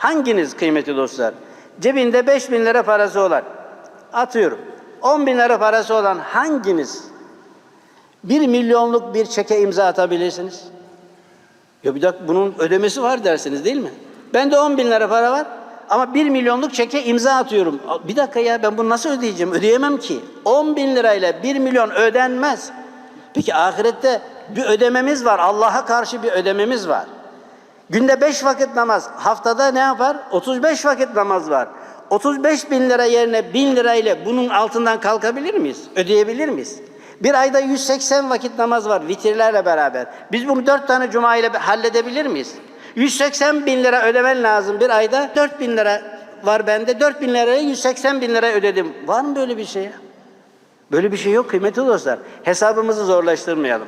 Hanginiz kıymetli dostlar? Cebinde 5 bin lira parası olan, atıyorum 10 bin lira parası olan hanginiz 1 milyonluk bir çeke imza atabilirsiniz? Ya bir dakika bunun ödemesi var dersiniz değil mi? Bende 10 bin lira para var ama 1 milyonluk çeke imza atıyorum. Bir dakika ya ben bunu nasıl ödeyeceğim? Ödeyemem ki. 10 bin lirayla 1 milyon ödenmez. Peki ahirette bir ödememiz var. Allah'a karşı bir ödememiz var. Günde 5 vakit namaz, haftada ne yapar? 35 vakit namaz var. 35 bin lira yerine 1000 lirayla bunun altından kalkabilir miyiz? Ödeyebilir miyiz? Bir ayda 180 vakit namaz var vitirlerle beraber. Biz bunu 4 tane cuma ile halledebilir miyiz? 180 bin lira ödemen lazım bir ayda. 4 bin lira var bende. 4 bin liraya 180 bin lira ödedim. Var mı böyle bir şey ya? Böyle bir şey yok kıymetli dostlar. Hesabımızı zorlaştırmayalım.